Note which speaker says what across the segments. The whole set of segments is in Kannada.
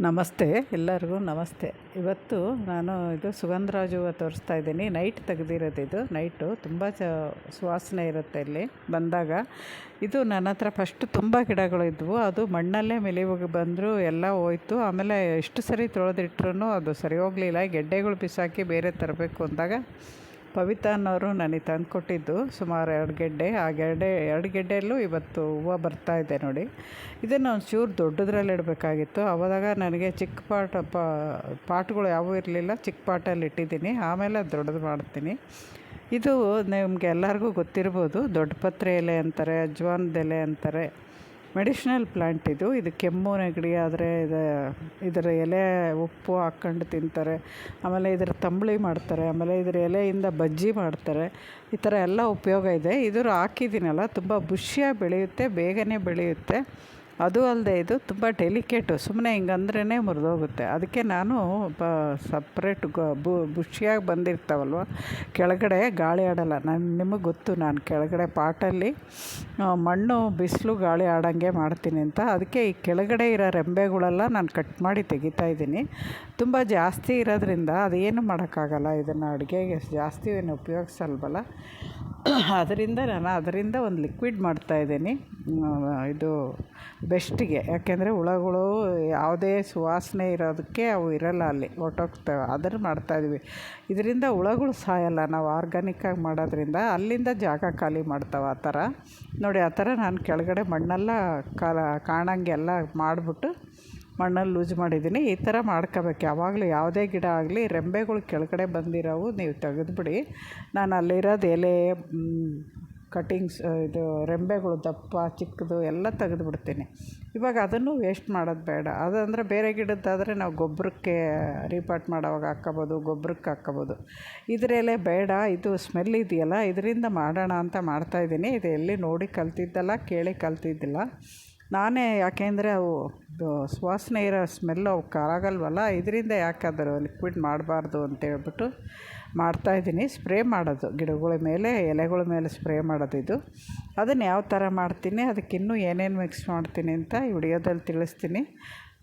Speaker 1: ನಮಸ್ತೆ, ಎಲ್ಲರಿಗೂ ನಮಸ್ತೆ. ಇವತ್ತು ನಾನು ಇದು ಸುಗಂಧರಾಜ ತೋರಿಸ್ತಾ ಇದ್ದೀನಿ. ನೈಟ್ ತೆಗೆದಿರೋದು ಇದು. ನೈಟು ತುಂಬ ಚ ಸುವಾಸನೆ ಇರುತ್ತೆ ಇಲ್ಲಿ ಬಂದಾಗ. ಇದು ನನ್ನ ಹತ್ರ ಫಸ್ಟ್ ತುಂಬ ಗಿಡಗಳು ಇದ್ವು. ಅದು ಮಣ್ಣಲ್ಲೇ ಮೆಲಿವಾಗ ಬಂದರೂ ಎಲ್ಲ ಹೋಯ್ತು. ಆಮೇಲೆ ಎಷ್ಟು ಸರಿ ತೊಳೆದಿಟ್ರು ಅದು ಸರಿ ಹೋಗಲಿಲ್ಲ. ಗೆಡ್ಡೆಗಳು ಬಿಸಾಕಿ ಬೇರೆ ತರಬೇಕು ಅಂದಾಗ ಪವಿತ್ರ ಅನ್ನೋರು ನನಗೆ ತಂದು ಕೊಟ್ಟಿದ್ದು ಸುಮಾರು ಎರಡು ಗೆಡ್ಡೆ. ಆ ಗೆಡ್ಡೆ ಎರಡು ಗೆಡ್ಡೆಯಲ್ಲೂ ಇವತ್ತು ಹೂವು ಬರ್ತಾ ಇದೆ ನೋಡಿ. ಇದನ್ನು ಒಂಚೂರು ದೊಡ್ಡದ್ರಲ್ಲಿ ಇಡಬೇಕಾಗಿತ್ತು. ಅವಾಗ ನನಗೆ ಚಿಕ್ಕ ಪಾಟ್ ಪಾಟ್ಗಳು ಯಾವುವು ಇರಲಿಲ್ಲ. ಚಿಕ್ಕ ಪಾಟಲ್ಲಿ ಇಟ್ಟಿದ್ದೀನಿ. ಆಮೇಲೆ ದೊಡ್ಡದು ಮಾಡ್ತೀನಿ. ಇದು ನಿಮಗೆ ಎಲ್ಲರಿಗೂ ಗೊತ್ತಿರ್ಬೋದು. ದೊಡ್ಡ ಪತ್ರೆ ಎಲೆ ಅಂತಾರೆ ಅಜ್ವಾನದ ಎಲೆ ಅಂತಾರೆ. ಮೆಡಿಷನಲ್ ಪ್ಲ್ಯಾಂಟ್ ಇದು. ಇದು ಕೆಮ್ಮು ನೆಗಡಿ ಆದರೆ ಇದು, ಇದರ ಎಲೆ ಉಪ್ಪು ಹಾಕ್ಕೊಂಡು ತಿಂತಾರೆ. ಆಮೇಲೆ ಇದರ ತಂಬಳಿ ಮಾಡ್ತಾರೆ. ಆಮೇಲೆ ಇದರ ಎಲೆಯಿಂದ ಬಜ್ಜಿ ಮಾಡ್ತಾರೆ. ಈ ಥರ ಎಲ್ಲ ಉಪಯೋಗ ಇದೆ. ಇದ್ರ ಹಾಕಿದ್ದೀನಲ್ಲ, ತುಂಬ ಬುಷಿಯಾಗಿ ಬೆಳೆಯುತ್ತೆ, ಬೇಗನೆ ಬೆಳೆಯುತ್ತೆ. ಅದು ಅಲ್ಲದೆ ಇದು ತುಂಬ ಡೆಲಿಕೇಟು ಸುಮ್ಮನೆ ಹಿಂಗಂದ್ರೇ ಮುರಿದೋಗುತ್ತೆ. ಅದಕ್ಕೆ ನಾನು ಬ ಸಪ್ರೇಟ್ ಗ ಬುಷಿಯಾಗಿ ಬಂದಿರ್ತಾವಲ್ವ, ಕೆಳಗಡೆ ಗಾಳಿ ಆಡೋಲ್ಲ. ನಾನು ನಿಮಗೆ ಗೊತ್ತು, ನಾನು ಕೆಳಗಡೆ ಪಾಟಲ್ಲಿ ಮಣ್ಣು ಬಿಸಿಲು ಗಾಳಿ ಆಡೋಂಗೆ ಮಾಡ್ತೀನಿ ಅಂತ. ಅದಕ್ಕೆ ಈ ಕೆಳಗಡೆ ಇರೋ ರೆಂಬೆಗಳೆಲ್ಲ ನಾನು ಕಟ್ ಮಾಡಿ ತೆಗಿತಾ ಇದ್ದೀನಿ. ತುಂಬ ಜಾಸ್ತಿ ಇರೋದ್ರಿಂದ ಅದೇನು ಮಾಡೋಕ್ಕಾಗಲ್ಲ. ಇದನ್ನು ಅಡುಗೆಗೆ ಜಾಸ್ತಿ ಏನು ಉಪಯೋಗಿಸಲ್ವಲ್ಲ. ಅದರಿಂದ ನಾನು ಅದರಿಂದ ಒಂದು ಲಿಕ್ವಿಡ್ ಮಾಡ್ತಾಯಿದ್ದೀನಿ ಇದು ಬೆಸ್ಟಿಗೆ ಯಾಕೆಂದರೆ ಹುಳಗಳು ಯಾವುದೇ ಸುವಾಸನೆ ಇರೋದಕ್ಕೆ ಅವು ಇರೋಲ್ಲ ಅಲ್ಲಿ ಹೊರ್ಟೋಗ್ತವೆ ಅದನ್ನು ಮಾಡ್ತಾಯಿದ್ವಿ ಇದರಿಂದ ಹುಳಗಳು ಸಾಯೋಲ್ಲ. ನಾವು ಆರ್ಗಾನಿಕ್ಕಾಗಿ ಮಾಡೋದ್ರಿಂದ ಅಲ್ಲಿಂದ ಜಾಗ ಖಾಲಿ ಮಾಡ್ತಾವೆ ಆ ಥರ. ನೋಡಿ, ಆ ಥರ ನಾನು ಕೆಳಗಡೆ ಮಣ್ಣೆಲ್ಲ ಕಾಲ ಕಾಣಂಗೆಲ್ಲ ಮಾಡಿಬಿಟ್ಟು ಮಣ್ಣಲ್ಲಿ ಲೂಸ್ ಮಾಡಿದ್ದೀನಿ. ಈ ಥರ ಮಾಡ್ಕೋಬೇಕು. ಯಾವಾಗಲೂ ಯಾವುದೇ ಗಿಡ ಆಗಲಿ, ರೆಂಬೆಗಳು ಕೆಳಗಡೆ ಬಂದಿರೋವು ನೀವು ತೆಗೆದುಬಿಡಿ. ನಾನು ಅಲ್ಲಿರೋದು ಎಲೆ ಕಟಿಂಗ್ಸ್ ಇದು ರೆಂಬೆಗಳು ದಪ್ಪ, ಚಿಕ್ಕದು ಎಲ್ಲ ತೆಗೆದುಬಿಡ್ತೀನಿ. ಇವಾಗ ಅದನ್ನು ವೇಸ್ಟ್ ಮಾಡೋದು ಬೇಡ. ಅದಂದರೆ ಬೇರೆ ಗಿಡದ್ದಾದರೆ ನಾವು ಗೊಬ್ಬರಕ್ಕೆ ರೀಪಾಟ್ ಮಾಡೋವಾಗ ಹಾಕ್ಕೋಬೋದು, ಗೊಬ್ಬರಕ್ಕೆ ಹಾಕ್ಕೋಬೋದು. ಇದರಲ್ಲೇ ಬೇಡ, ಇದು ಸ್ಮೆಲ್ ಇದೆಯಲ್ಲ, ಇದರಿಂದ ಮಾಡೋಣ ಅಂತ ಮಾಡ್ತಾಯಿದ್ದೀನಿ ಇದು ಎಲ್ಲಿ ನೋಡಿ ಕಲ್ತಿದ್ದಲ್ಲ, ಕೇಳಿ ಕಲ್ತಿದ್ದಿಲ್ಲ. ನಾನೇ ಯಾಕೆಂದರೆ ಅವು ಸುವಾಸನೆ ಇರೋ ಸ್ಮೆಲ್ಲು ಅವಕ್ಕೆ ಆಗಲ್ವಲ್ಲ, ಇದರಿಂದ ಯಾಕಾದರೂ ಲಿಕ್ವಿಡ್ ಮಾಡಬಾರ್ದು ಮಾಡ್ತಾ ಮಾಡ್ತಾಯಿದ್ದೀನಿ ಸ್ಪ್ರೇ ಮಾಡೋದು, ಗಿಡಗಳ ಮೇಲೆ, ಎಲೆಗಳ ಮೇಲೆ ಸ್ಪ್ರೇ ಮಾಡೋದು ಇದು. ಅದನ್ನು ಯಾವ ಥರ ಮಾಡ್ತೀನಿ, ಅದಕ್ಕೆ ಇನ್ನೂ ಏನೇನು ಮಿಕ್ಸ್ ಮಾಡ್ತೀನಿ ಅಂತ ವಿಡಿಯೋದಲ್ಲಿ ತಿಳಿಸ್ತೀನಿ.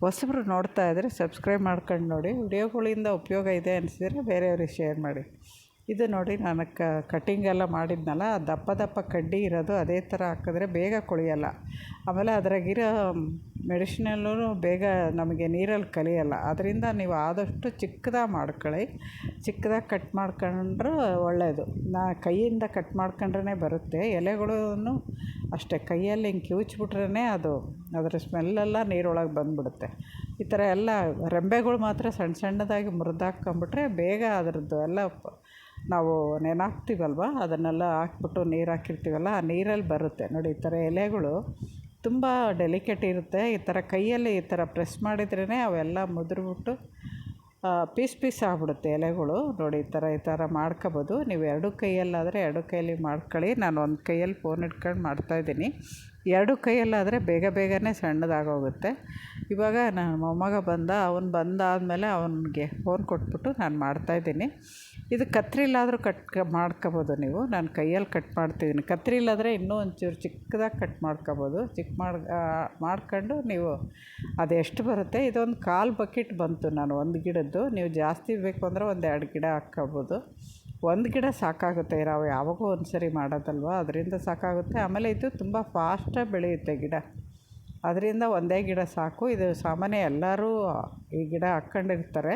Speaker 1: ಹೊಸಬ್ರು ನೋಡ್ತಾ ಇದ್ದರೆ ಸಬ್ಸ್ಕ್ರೈಬ್ ಮಾಡ್ಕೊಂಡು ನೋಡಿ. ವಿಡಿಯೋಗಳಿಂದ ಉಪಯೋಗ ಇದೆ ಅನಿಸಿದರೆ ಬೇರೆಯವ್ರಿಗೆ ಶೇರ್ ಮಾಡಿ. ಇದು ನೋಡಿ ನಾನು ಕಟ್ಟಿಂಗ್ ಎಲ್ಲ ಮಾಡಿದ್ನಲ್ಲ, ದಪ್ಪ ದಪ್ಪ ಕಡ್ಡಿ ಇರೋದು ಅದೇ ಥರ ಹಾಕಿದ್ರೆ ಬೇಗ ಕೊಳೆಯಲ್ಲ. ಆಮೇಲೆ ಅದ್ರಾಗಿರೋ ಮೆಡಿಷನಲ್ಲೂ ಬೇಗ ನಮಗೆ ನೀರಲ್ಲಿ ಕಲಿಯಲ್ಲ. ಅದರಿಂದ ನೀವು ಆದಷ್ಟು ಚಿಕ್ಕದಾಗಿ ಮಾಡ್ಕೊಳ್ಳಿ. ಚಿಕ್ಕದಾಗಿ ಕಟ್ ಮಾಡ್ಕೊಂಡ್ರೆ ಒಳ್ಳೆಯದು ನಾ ಕೈಯಿಂದ ಕಟ್ ಮಾಡ್ಕೊಂಡ್ರೇ ಬರುತ್ತೆ. ಎಲೆಗಳೂ ಅಷ್ಟೇ, ಕೈಯಲ್ಲಿ ಹಿಂಗೆ ಕಿವುಚ್ಬಿಟ್ರೇ ಅದು, ಅದರ ಸ್ಮೆಲ್ಲೆಲ್ಲ ನೀರೊಳಗೆ ಬಂದುಬಿಡುತ್ತೆ. ಈ ಥರ ಎಲ್ಲ ರೆಂಬೆಗಳು ಮಾತ್ರ ಸಣ್ಣ ಸಣ್ಣದಾಗಿ ಮುರಿದಾಕ್ಕೊಂಬಿಟ್ರೆ ಬೇಗ ಅದರದ್ದು ಎಲ್ಲ ನಾವು ನೆನೆ ಅದನ್ನೆಲ್ಲ ಹಾಕ್ಬಿಟ್ಟು ನೀರು ಹಾಕಿರ್ತೀವಲ್ಲ, ಆ ನೀರಲ್ಲಿ ಬರುತ್ತೆ. ನೋಡಿ, ಈ ಥರ ಎಲೆಗಳು ತುಂಬ ಡೆಲಿಕೇಟ್ ಇರುತ್ತೆ. ಈ ಥರ ಕೈಯಲ್ಲಿ ಈ ಥರ ಪ್ರೆಸ್ ಮಾಡಿದ್ರೇ ಅವೆಲ್ಲ ಮುದ್ರಿಬಿಟ್ಟು ಪೀಸ್ ಪೀಸ್ ಆಗಿಬಿಡುತ್ತೆ ಎಲೆಗಳು. ನೋಡಿ, ಈ ಥರ ಈ ಥರ ಮಾಡ್ಕೋಬೋದು. ನೀವು ಎರಡು ಕೈಯಲ್ಲಾದರೆ ಎರಡು ಕೈಯಲ್ಲಿ ಮಾಡ್ಕೊಳ್ಳಿ. ನಾನು ಒಂದು ಕೈಯಲ್ಲಿ ಫೋನ್ ಇಟ್ಕೊಂಡು ಮಾಡ್ತಾಯಿದ್ದೀನಿ ಎರಡು ಕೈಯಲ್ಲಾದರೆ ಬೇಗ ಬೇಗನೆ ಸಣ್ಣದಾಗೋಗುತ್ತೆ. ಇವಾಗ ನನ್ನ ಮೊಮ್ಮಗ ಬಂದ, ಅವ್ನು ಬಂದಾದಮೇಲೆ ಅವನಿಗೆ ಫೋನ್ ಕೊಟ್ಬಿಟ್ಟು ನಾನು ಮಾಡ್ತಾಯಿದ್ದೀನಿ ಇದು ಕತ್ರಿಲಾದರೂ ಕಟ್ ಮಾಡ್ಕೊಬೋದು ನೀವು. ನಾನು ಕೈಯಲ್ಲಿ ಕಟ್ ಮಾಡ್ತಿದ್ದೀನಿ. ಕತ್ರಿ ಇಲ್ಲಾದರೆ ಇನ್ನೂ ಒಂಚೂರು ಚಿಕ್ಕದಾಗಿ ಕಟ್ ಮಾಡ್ಕೊಬೋದು. ಚಿಕ್ಕ ಮಾಡಿ ಮಾಡ್ಕೊಂಡು ನೀವು ಅದೆಷ್ಟು ಬರುತ್ತೆ? ಇದೊಂದು ಕಾಲು ಬಕೆಟ್ ಬಂತು ನಾನು ಒಂದು ಗಿಡದ್ದು. ನೀವು ಜಾಸ್ತಿ ಬೇಕು ಅಂದರೆ ಒಂದು ಎರಡು ಗಿಡ ಹಾಕ್ಕೊಬೋದು. ಒಂದು ಗಿಡ ಸಾಕಾಗುತ್ತೆ. ನಾವು ಯಾವಾಗೋ ಒಂದು ಸರಿ ಮಾಡೋದಲ್ವ? ಅದರಿಂದ ಸಾಕಾಗುತ್ತೆ. ಆಮೇಲೆ ಇದು ತುಂಬ ಫಾಸ್ಟಾಗಿ ಬೆಳೆಯುತ್ತೆ ಗಿಡ. ಅದರಿಂದ ಒಂದೇ ಗಿಡ ಸಾಕು. ಇದು ಸಾಮಾನ್ಯ ಎಲ್ಲರೂ ಈ ಗಿಡ ಹಾಕ್ಕೊಂಡಿರ್ತಾರೆ.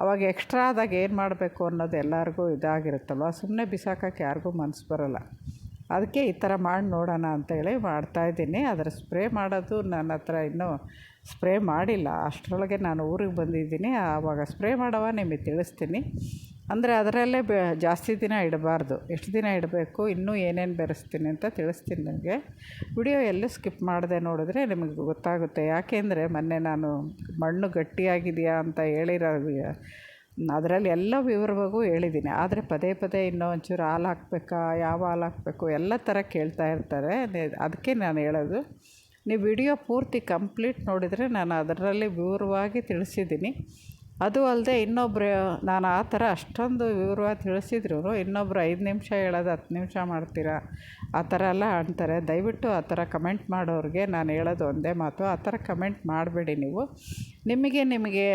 Speaker 1: ಅವಾಗ ಎಕ್ಸ್ಟ್ರಾ ಆದಾಗ ಏನು ಮಾಡಬೇಕು ಅನ್ನೋದು ಎಲ್ಲರಿಗೂ ಇದಾಗಿರುತ್ತಲ್ವ? ಸುಮ್ಮನೆ ಬಿಸಾಕೋಕ್ಕೆ ಯಾರಿಗೂ ಮನಸ್ಸು ಬರೋಲ್ಲ. ಅದಕ್ಕೆ ಈ ಥರ ಮಾಡಿ ನೋಡೋಣ ಅಂತೇಳಿ ಮಾಡ್ತಾಯಿದ್ದೀನಿ ಅದರ ಸ್ಪ್ರೇ ಮಾಡೋದು ನನ್ನ ಹತ್ರ ಇನ್ನೂ ಸ್ಪ್ರೇ ಮಾಡಿಲ್ಲ. ಅಷ್ಟರೊಳಗೆ ನಾನು ಊರಿಗೆ ಬಂದಿದ್ದೀನಿ. ಆವಾಗ ಸ್ಪ್ರೇ ಮಾಡೋವ ನಿಮಗೆ ತಿಳಿಸ್ತೀನಿ. ಅಂದರೆ ಅದರಲ್ಲೇ ಬೆ ಜಾಸ್ತಿ ದಿನ ಇಡಬಾರ್ದು. ಎಷ್ಟು ದಿನ ಇಡಬೇಕು, ಇನ್ನೂ ಏನೇನು ಬೆರೆಸ್ತೀನಿ ಅಂತ ತಿಳಿಸ್ತೀನಿ ನಿಮಗೆ. ವಿಡಿಯೋ ಎಲ್ಲೂ ಸ್ಕಿಪ್ ಮಾಡದೆ ನೋಡಿದ್ರೆ ನಿಮಗೆ ಗೊತ್ತಾಗುತ್ತೆ. ಯಾಕೆಂದರೆ ಮೊನ್ನೆ ನಾನು ಮಣ್ಣು ಗಟ್ಟಿಯಾಗಿದೆಯಾ ಅಂತ ಹೇಳಿರೋ ಅದರಲ್ಲಿ ಎಲ್ಲ ವಿವರವಾಗೂ ಹೇಳಿದ್ದೀನಿ. ಆದರೆ ಪದೇ ಪದೇ ಇನ್ನೂ ಒಂಚೂರು ಹಾಲು ಹಾಕಬೇಕಾ, ಯಾವ ಹಾಲು ಹಾಕಬೇಕು, ಎಲ್ಲ ಥರ ಕೇಳ್ತಾ ಇರ್ತಾರೆ. ಅದಕ್ಕೆ ನಾನು ಹೇಳೋದು, ನೀವು ವಿಡಿಯೋ ಪೂರ್ತಿ ಕಂಪ್ಲೀಟ್ ನೋಡಿದರೆ ನಾನು ಅದರಲ್ಲಿ ವಿವರವಾಗಿ ತಿಳಿಸಿದ್ದೀನಿ. ಅದು ಅಲ್ಲದೆ ಇನ್ನೊಬ್ಬರು ನಾನು ಆ ಥರ ಅಷ್ಟೊಂದು ವಿವರವಾಗಿ ತಿಳಿಸಿದ್ರು ಇನ್ನೊಬ್ಬರು ಐದು ನಿಮಿಷ ಹೇಳೋದು, ಹತ್ತು ನಿಮಿಷ ಮಾಡ್ತೀರಾ? ಆ ಥರ ಎಲ್ಲ ಅಂತಾರೆ. ದಯವಿಟ್ಟು ಆ ಥರ ಕಮೆಂಟ್ ಮಾಡೋರಿಗೆ ನಾನು ಹೇಳೋದು ಒಂದೇ ಮಾತು. ಆ ಥರ ಕಮೆಂಟ್ ಮಾಡಬೇಡಿ ನೀವು. ನಿಮಗೆ ನಿಮಗೆ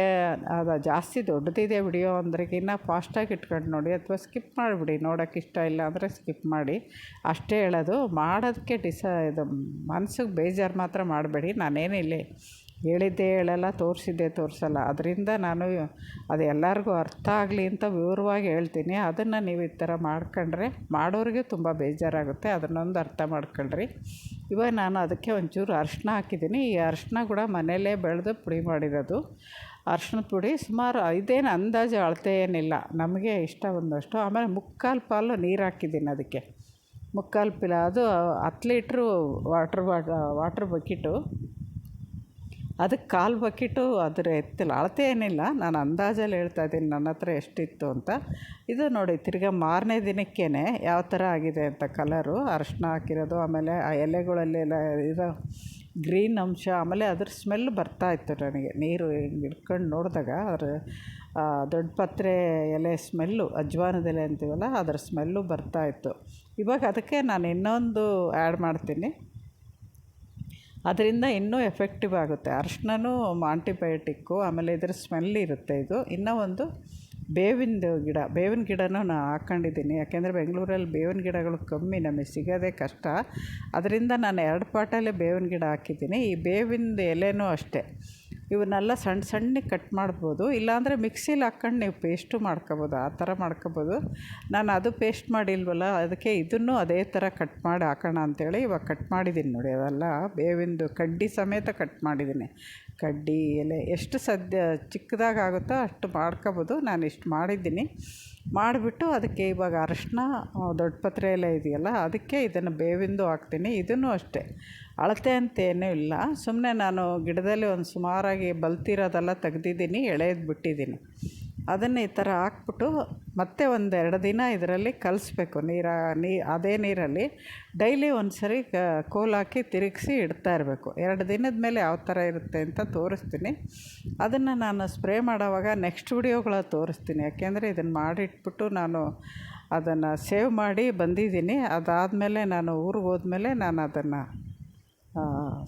Speaker 1: ಅದು ಜಾಸ್ತಿ ದೊಡ್ಡದಿದೆ ವಿಡಿಯೋ ಅಂದ್ರೆಗಿನ್ನ ಫಾಸ್ಟಾಗಿ ಇಟ್ಕೊಂಡು ನೋಡಿ ಅಥವಾ ಸ್ಕಿಪ್ ಮಾಡಿಬಿಡಿ. ನೋಡೋಕೆ ಇಷ್ಟ ಇಲ್ಲ ಅಂದರೆ ಸ್ಕಿಪ್ ಮಾಡಿ. ಅಷ್ಟೇ ಹೇಳೋದು. ಮಾಡೋದಕ್ಕೆ ಡಿಸ ಇದು ಮನಸ್ಸಿಗೆ ಬೇಜಾರು ಮಾತ್ರ ಮಾಡಬೇಡಿ. ನಾನೇನಿಲ್ಲ ಹೇಳಿದ್ದೇ ಹೇಳಲ್ಲ, ತೋರಿಸಿದ್ದೆ ತೋರಿಸಲ್ಲ. ಅದರಿಂದ ನಾನು ಅದು ಎಲ್ಲರಿಗೂ ಅರ್ಥ ಆಗಲಿ ಅಂತ ವಿವರವಾಗಿ ಹೇಳ್ತೀನಿ. ಅದನ್ನು ನೀವು ಈ ಥರ ಮಾಡ್ಕೊಂಡ್ರೆ ಮಾಡೋರಿಗೆ ತುಂಬ ಬೇಜಾರಾಗುತ್ತೆ. ಅದನ್ನೊಂದು ಅರ್ಥ ಮಾಡ್ಕೊಳ್ರಿ. ಇವಾಗ ನಾನು ಅದಕ್ಕೆ ಒಂಚೂರು ಅರಿಶಿನ ಹಾಕಿದ್ದೀನಿ. ಈ ಅರಿಶಿನ ಕೂಡ ಮನೆಯಲ್ಲೇ ಬೆಳೆದು ಪುಡಿ ಮಾಡಿರೋದು. ಅರ್ಶಿಣದ ಪುಡಿ ಸುಮಾರು ಇದೇನು ಅಂದಾಜು ಅಳತೆ ಏನಿಲ್ಲ. ನಮಗೆ ಇಷ್ಟ ಬಂದಷ್ಟು ಆಮೇಲೆ ಮುಕ್ಕಾಲು ಪಾಲು ನೀರು ಹಾಕಿದ್ದೀನಿ ಅದಕ್ಕೆ. ಮುಕ್ಕಾಲು ಪಿಲ, ಅದು ಹತ್ತು ಲೀಟ್ರು ವಾಟ್ರ್ ಬಾಟ್ ವಾಟ್ರ್ ಬಕೆಟು. ಅದಕ್ಕೆ ಕಾಲು ಬಕೆಟು ಅದರ ಎತ್ತಿಲ್ಲ, ಅಳತೆ ಏನಿಲ್ಲ. ನಾನು ಅಂದಾಜಲ್ಲಿ ಹೇಳ್ತಾ ಇದ್ದೀನಿ, ನನ್ನ ಹತ್ರ ಎಷ್ಟಿತ್ತು ಅಂತ. ಇದು ನೋಡಿ, ತಿರ್ಗಾ ಮಾರನೇ ದಿನಕ್ಕೇ ಯಾವ ಥರ ಆಗಿದೆ ಅಂತ ಕಲರು. ಅರಶಿನ ಹಾಕಿರೋದು, ಆಮೇಲೆ ಆ ಎಲೆಗಳಲ್ಲೆಲ್ಲ ಇರೋ ಗ್ರೀನ್ ಅಂಶ, ಆಮೇಲೆ ಅದ್ರ ಸ್ಮೆಲ್ ಬರ್ತಾ ಇತ್ತು ನನಗೆ. ನೀರು ಹಿಂಗೆ ಹಿಡ್ಕೊಂಡು ನೋಡಿದಾಗ ಅದ್ರ ದೊಡ್ಡ ಪತ್ರೆ ಎಲೆ ಸ್ಮೆಲ್ಲು, ಅಜ್ವಾನದ ಅಂತೀವಲ್ಲ, ಅದರ ಸ್ಮೆಲ್ಲು ಬರ್ತಾಯಿತ್ತು ಇವಾಗ ಅದಕ್ಕೆ ನಾನು ಇನ್ನೊಂದು ಆ್ಯಡ್ ಮಾಡ್ತೀನಿ. ಅದರಿಂದ ಇನ್ನೂ ಎಫೆಕ್ಟಿವ್ ಆಗುತ್ತೆ. ಅರ್ಶಿನೂ ಆಂಟಿಬಯೋಟಿಕ್ಕು ಆಮೇಲೆ ಇದ್ರ ಸ್ಮೆಲ್ ಇರುತ್ತೆ ಇದು. ಇನ್ನೂ ಒಂದು ಬೇವಿಂದು ಗಿಡ, ಬೇವಿನ ಗಿಡನೂ ನಾನು ಹಾಕ್ಕೊಂಡಿದ್ದೀನಿ ಯಾಕೆಂದರೆ ಬೆಂಗಳೂರಲ್ಲಿ ಬೇವಿನ ಗಿಡಗಳು ಕಮ್ಮಿ, ನಮಗೆ ಸಿಗೋದೇ ಕಷ್ಟ. ಅದರಿಂದ ನಾನು ಎರಡು ಪಾಟಲ್ಲಿ ಬೇವಿನ ಗಿಡ ಹಾಕಿದ್ದೀನಿ. ಈ ಬೇವಿಂದು ಎಲೆನೂ ಅಷ್ಟೇ. ಇವನ್ನೆಲ್ಲ ಸಣ್ಣ ಸಣ್ಣಗೆ ಕಟ್ ಮಾಡ್ಬೋದು. ಇಲ್ಲಾಂದರೆ ಮಿಕ್ಸಿಲಿ ಹಾಕ್ಕೊಂಡು ನೀವು ಪೇಸ್ಟು ಮಾಡ್ಕೊಬೋದು. ಆ ಥರ ಮಾಡ್ಕೊಬೋದು. ನಾನು ಅದು ಪೇಸ್ಟ್ ಮಾಡಿಲ್ವಲ್ಲ, ಅದಕ್ಕೆ ಇದನ್ನು ಅದೇ ಥರ ಕಟ್ ಮಾಡಿ ಹಾಕೋಣ ಅಂಥೇಳಿ ಇವಾಗ ಕಟ್ ಮಾಡಿದ್ದೀನಿ ನೋಡಿ, ಅದೆಲ್ಲ ಬೇವಿಂದು, ಕಡ್ಡಿ ಸಮೇತ ಕಟ್ ಮಾಡಿದ್ದೀನಿ. ಕಡ್ಡಿ ಎಲೆ ಎಷ್ಟು ಸದ್ಯ ಚಿಕ್ಕದಾಗುತ್ತೋ ಅಷ್ಟು ಮಾಡ್ಕೊಬೋದು. ನಾನು ಇಷ್ಟು ಮಾಡಿದ್ದೀನಿ. ಮಾಡಿಬಿಟ್ಟು ಅದಕ್ಕೆ ಇವಾಗ ಅರಶಿನ ದೊಡ್ಡ ಪತ್ರೆ ಎಲೆ ಇದೆಯಲ್ಲ, ಅದಕ್ಕೆ ಇದನ್ನು ಬೇವಿಂದು ಹಾಕ್ತೀನಿ. ಇದನ್ನು ಅಷ್ಟೇ. ಅಳತೆ ಅಂತೇನೂ ಇಲ್ಲ. ಸುಮ್ಮನೆ ನಾನು ಗಿಡದಲ್ಲಿ ಒಂದು ಸುಮಾರಾಗಿ ಬಲ್ತಿರೋದೆಲ್ಲ ತೆಗ್ದಿದ್ದೀನಿ, ಎಳೆದು ಬಿಟ್ಟಿದ್ದೀನಿ. ಅದನ್ನು ಈ ಥರ ಹಾಕ್ಬಿಟ್ಟು ಮತ್ತೆ ಒಂದೆರಡು ದಿನ ಇದರಲ್ಲಿ ಕಲಿಸ್ಬೇಕು. ನೀರ, ನೀ, ಅದೇ ನೀರಲ್ಲಿ ಡೈಲಿ ಒಂದು ಸರಿ ಕೋಲ್ ಹಾಕಿ ತಿರುಗಿಸಿ ಇಡ್ತಾ ಇರಬೇಕು. ಎರಡು ದಿನದ ಮೇಲೆ ಯಾವ ಥರ ಇರುತ್ತೆ ಅಂತ ತೋರಿಸ್ತೀನಿ. ಅದನ್ನು ನಾನು ಸ್ಪ್ರೇ ಮಾಡೋವಾಗ ನೆಕ್ಸ್ಟ್ ವಿಡಿಯೋಗಳ ತೋರಿಸ್ತೀನಿ. ಯಾಕೆಂದರೆ ಇದನ್ನು ಮಾಡಿಟ್ಬಿಟ್ಟು ನಾನು ಅದನ್ನು ಸೇವ್ ಮಾಡಿ ಬಂದಿದ್ದೀನಿ. ಅದಾದಮೇಲೆ ನಾನು ಊರಿಗೆ ಹೋದ್ಮೇಲೆ ನಾನು ಅದನ್ನು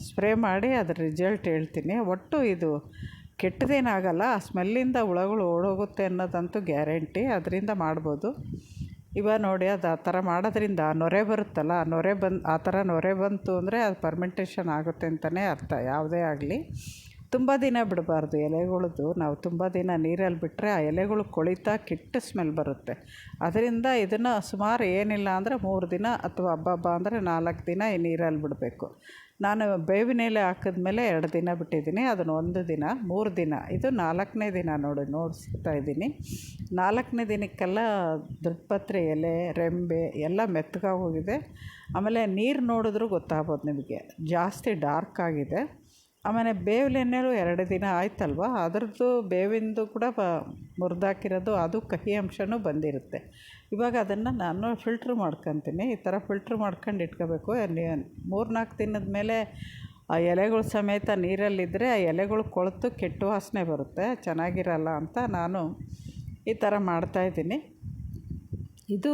Speaker 1: ಸ್ಪ್ರೇ ಮಾಡಿ ಅದ್ರ ರಿಸಲ್ಟ್ ಹೇಳ್ತೀನಿ. ಒಟ್ಟು ಇದು ಕೆಟ್ಟದೇನಾಗಲ್ಲ ಆ ಸ್ಮೆಲ್ಲಿಂದ ಹುಳಗಳು ಓಡೋಗುತ್ತೆ ಅನ್ನೋದಂತೂ ಗ್ಯಾರಂಟಿ, ಅದರಿಂದ ಮಾಡ್ಬೋದು. ಇವಾಗ ನೋಡಿ ಅದು ಆ ಥರ ಮಾಡೋದ್ರಿಂದ ನೊರೆ ಬರುತ್ತಲ್ಲ ನೊರೆ ಬಂದು, ಆ ಥರ ನೊರೆ ಬಂತು ಅಂದರೆ ಅದು ಪರ್ಮೆಂಟೇಷನ್ ಆಗುತ್ತೆ ಅಂತಲೇ ಅರ್ಥ, ಯಾವುದೇ ಆಗಲಿ. ತುಂಬ ದಿನ ಬಿಡಬಾರ್ದು ಎಲೆಗಳದ್ದು ನಾವು ತುಂಬ ದಿನ ನೀರಲ್ಲಿ ಬಿಟ್ಟರೆ ಆ ಎಲೆಗಳು ಕೊಳಿತಾ ಕೆಟ್ಟ ಸ್ಮೆಲ್ ಬರುತ್ತೆ. ಅದರಿಂದ ಇದನ್ನು ಸುಮಾರು ಏನಿಲ್ಲ ಅಂದರೆ ಮೂರು ದಿನ ಅಥವಾ ಹಬ್ಬ ಹಬ್ಬ ಅಂದರೆ ನಾಲ್ಕು ದಿನ ಈ ನೀರಲ್ಲಿ ಬಿಡಬೇಕು. ನಾನು ಬೇವಿನ ಎಲೆ ಹಾಕಿದ್ಮೇಲೆ ಎರಡು ದಿನ ಬಿಟ್ಟಿದ್ದೀನಿ. ಅದನ್ನು ಒಂದು ದಿನ, ಮೂರು ದಿನ, ಇದು ನಾಲ್ಕನೇ ದಿನ ನೋಡಿ ನೋಡಿಸ್ತಾ ಇದ್ದೀನಿ. ನಾಲ್ಕನೇ ದಿನಕ್ಕೆಲ್ಲ ದೊಡ್ಡಪತ್ರೆ ಎಲೆ, ರೆಂಬೆ ಎಲ್ಲ ಮೆತ್ತಗಾಗೋಗಿದೆ ಆಮೇಲೆ ನೀರು ನೋಡಿದ್ರೂ ಗೊತ್ತಾಗ್ಬೋದು ನಿಮಗೆ. ಜಾಸ್ತಿ ಡಾರ್ಕ್ ಆಗಿದೆ. ಆಮೇಲೆ ಬೇವಿನ ಎಣ್ಣೆಲೂ ಎರಡು ದಿನ ಆಯ್ತಲ್ವ? ಅದರದ್ದು ಬೇವಿಂದು ಕೂಡ ಬ ಮುರಿದಾಕಿರೋದು ಅದು ಕಹಿ ಅಂಶವೂ ಬಂದಿರುತ್ತೆ. ಇವಾಗ ಅದನ್ನು ನಾನು ಫಿಲ್ಟ್ರ್ ಮಾಡ್ಕೊತೀನಿ. ಈ ಥರ ಫಿಲ್ಟ್ರ್ ಮಾಡ್ಕೊಂಡು ಇಟ್ಕೋಬೇಕು. ಮೂರು ನಾಲ್ಕು ದಿನದ ಮೇಲೆ ಆ ಎಲೆಗಳು ಸಮೇತ ನೀರಲ್ಲಿದ್ದರೆ ಆ ಎಲೆಗಳು ಕೊಳೆತು ಕೆಟ್ಟ ವಾಸನೆ ಬರುತ್ತೆ. ಚೆನ್ನಾಗಿರಲ್ಲ ಅಂತ ನಾನು ಈ ಥರ ಮಾಡ್ತಾಯಿದ್ದೀನಿ ಇದು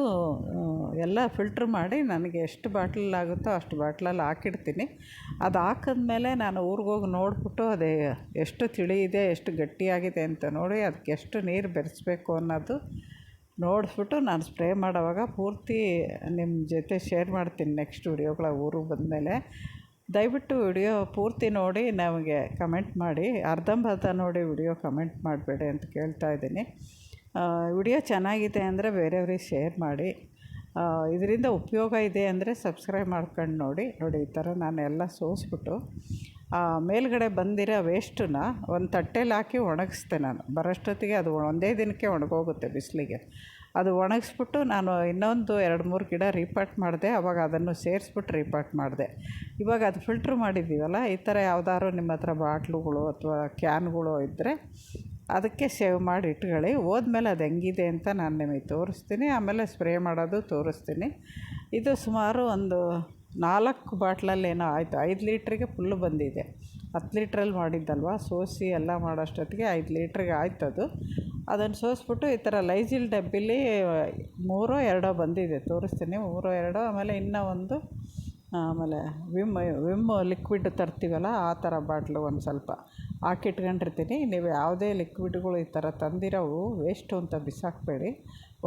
Speaker 1: ಎಲ್ಲ ಫಿಲ್ಟ್ರ್ ಮಾಡಿ ನನಗೆ ಎಷ್ಟು ಬಾಟ್ಲಲ್ಲಾಗುತ್ತೋ ಅಷ್ಟು ಬಾಟ್ಲಲ್ಲಿ ಹಾಕಿಡ್ತೀನಿ. ಅದು ಹಾಕಿದ್ಮೇಲೆ ನಾನು ಊರಿಗೆ ಹೋಗಿ ನೋಡಿಬಿಟ್ಟು ಅದೇ ಎಷ್ಟು ತಿಳಿ ಇದೆ ಎಷ್ಟು ಗಟ್ಟಿಯಾಗಿದೆ ಅಂತ ನೋಡಿ ಅದಕ್ಕೆ ಎಷ್ಟು ನೀರು ಬೆರೆಸ್ಬೇಕು ಅನ್ನೋದು ನೋಡಿಸ್ಬಿಟ್ಟು ನಾನು ಸ್ಪ್ರೇ ಮಾಡೋವಾಗ ಪೂರ್ತಿ ನಿಮ್ಮ ಜೊತೆ ಶೇರ್ ಮಾಡ್ತೀನಿ ನೆಕ್ಸ್ಟ್ ವಿಡಿಯೋಗಳ ಊರಿಗೆ ಬಂದಮೇಲೆ. ದಯವಿಟ್ಟು ವಿಡಿಯೋ ಪೂರ್ತಿ ನೋಡಿ, ನಮಗೆ ಕಮೆಂಟ್ ಮಾಡಿ. ಅರ್ಧಂಬರ್ಧ ನೋಡಿ ವಿಡಿಯೋ ಕಮೆಂಟ್ ಮಾಡಬೇಡಿ ಅಂತ ಕೇಳ್ತಾ ಇದ್ದೀನಿ. ವಿಡಿಯೋ ಚೆನ್ನಾಗಿದೆ ಅಂದರೆ ಬೇರೆಯವ್ರಿಗೆ ಶೇರ್ ಮಾಡಿ. ಇದರಿಂದ ಉಪಯೋಗ ಇದೆ ಅಂದರೆ ಸಬ್ಸ್ಕ್ರೈಬ್ ಮಾಡ್ಕೊಂಡು ನೋಡಿ. ನೋಡಿ, ಈ ಥರ ನಾನು ಎಲ್ಲ ಸೋಸ್ಬಿಟ್ಟು ಮೇಲ್ಗಡೆ ಬಂದಿರೋ ವೇಸ್ಟನ್ನ ಒಂದು ತಟ್ಟೆಲಿ ಹಾಕಿ ಒಣಗಿಸ್ತೆ ನಾನು. ಬರೋಷ್ಟೊತ್ತಿಗೆ ಅದು ಒಂದೇ ದಿನಕ್ಕೆ ಒಣಗೋಗುತ್ತೆ ಬಿಸಿಲಿಗೆ. ಅದು ಒಣಗಿಸ್ಬಿಟ್ಟು ನಾನು ಇನ್ನೊಂದು ಎರಡು ಮೂರು ಗಿಡ ರೀಪಾಟ್ ಮಾಡಿದೆ. ಅವಾಗ ಅದನ್ನು ಸೇರಿಸ್ಬಿಟ್ಟು ರೀಪಾಟ್ ಮಾಡಿದೆ. ಇವಾಗ ಅದು ಫಿಲ್ಟ್ರ್ ಮಾಡಿದ್ದೀವಲ್ಲ, ಈ ಥರ ಯಾವುದಾದ್ರು ನಿಮ್ಮ ಹತ್ರ ಬಾಟ್ಲುಗಳು ಅಥವಾ ಕ್ಯಾನ್ಗಳು ಇದ್ದರೆ ಅದಕ್ಕೆ ಸೇವ್ ಮಾಡಿ ಇಟ್ಕೊಳ್ಳಿ. ಹೋದ್ಮೇಲೆ ಅದು ಹೆಂಗಿದೆ ಅಂತ ನಾನು ನಿಮಗೆ ತೋರಿಸ್ತೀನಿ. ಆಮೇಲೆ ಸ್ಪ್ರೇ ಮಾಡೋದು ತೋರಿಸ್ತೀನಿ. ಇದು ಸುಮಾರು ಒಂದು ನಾಲ್ಕು ಬಾಟ್ಲಲ್ಲಿ ಏನೋ ಆಯಿತು. ಐದು ಲೀಟ್ರಿಗೆ ಫುಲ್ಲು ಬಂದಿದೆ. ಹತ್ತು ಲೀಟ್ರಲ್ಲಿ ಮಾಡಿದ್ದಲ್ವ? ಸೋಸಿ ಎಲ್ಲ ಮಾಡೋಷ್ಟೊತ್ತಿಗೆ ಐದು ಲೀಟ್ರಿಗೆ ಆಯ್ತು ಅದು. ಅದನ್ನು ಸೋಸಿಬಿಟ್ಟು ಈ ಥರ ಲೈಜಿಲ್ ಡಬ್ಬಿಲಿ ಮೂರೋ ಎರಡೋ ಬಂದಿದೆ. ತೋರಿಸ್ತೀನಿ. ಮೂರೋ ಎರಡೋ, ಆಮೇಲೆ ಇನ್ನೂ ಒಂದು, ಆಮೇಲೆ ವಿಮ್ ವಿಮ್ ಲಿಕ್ವಿಡ್ ತರ್ತೀವಲ್ಲ, ಆ ಥರ ಬಾಟ್ಲು ಒಂದು ಸ್ವಲ್ಪ. ಹಾಕಿಟ್ಕೊಂಡಿರ್ತೀನಿ. ನೀವು ಯಾವುದೇ ಲಿಕ್ವಿಡ್ಗಳು ಈ ಥರ ತಂದಿರೋವು ವೇಸ್ಟು ಅಂತ ಬಿಸಾಕಬೇಡಿ.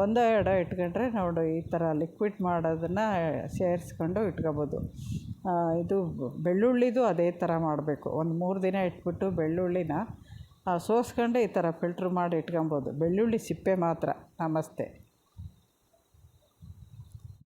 Speaker 1: ಒಂದೋ ಎರಡೋ ಇಟ್ಕೊಂಡ್ರೆ ನೋಡು ಈ ಥರ ಲಿಕ್ವಿಡ್ ಮಾಡೋದನ್ನು ಸೇರಿಸ್ಕೊಂಡು ಇಟ್ಕೊಬೋದು. ಇದು ಬೆಳ್ಳುಳ್ಳಿದು ಅದೇ ಥರ ಮಾಡಬೇಕು. ಒಂದು ಮೂರು ದಿನ ಇಟ್ಬಿಟ್ಟು ಬೆಳ್ಳುಳ್ಳಿನ ಸೋಸ್ಕೊಂಡು ಈ ಥರ ಫಿಲ್ಟ್ರ್ ಮಾಡಿ ಇಟ್ಕೊಬೋದು. ಬೆಳ್ಳುಳ್ಳಿ ಸಿಪ್ಪೆ ಮಾತ್ರ. ನಮಸ್ತೆ.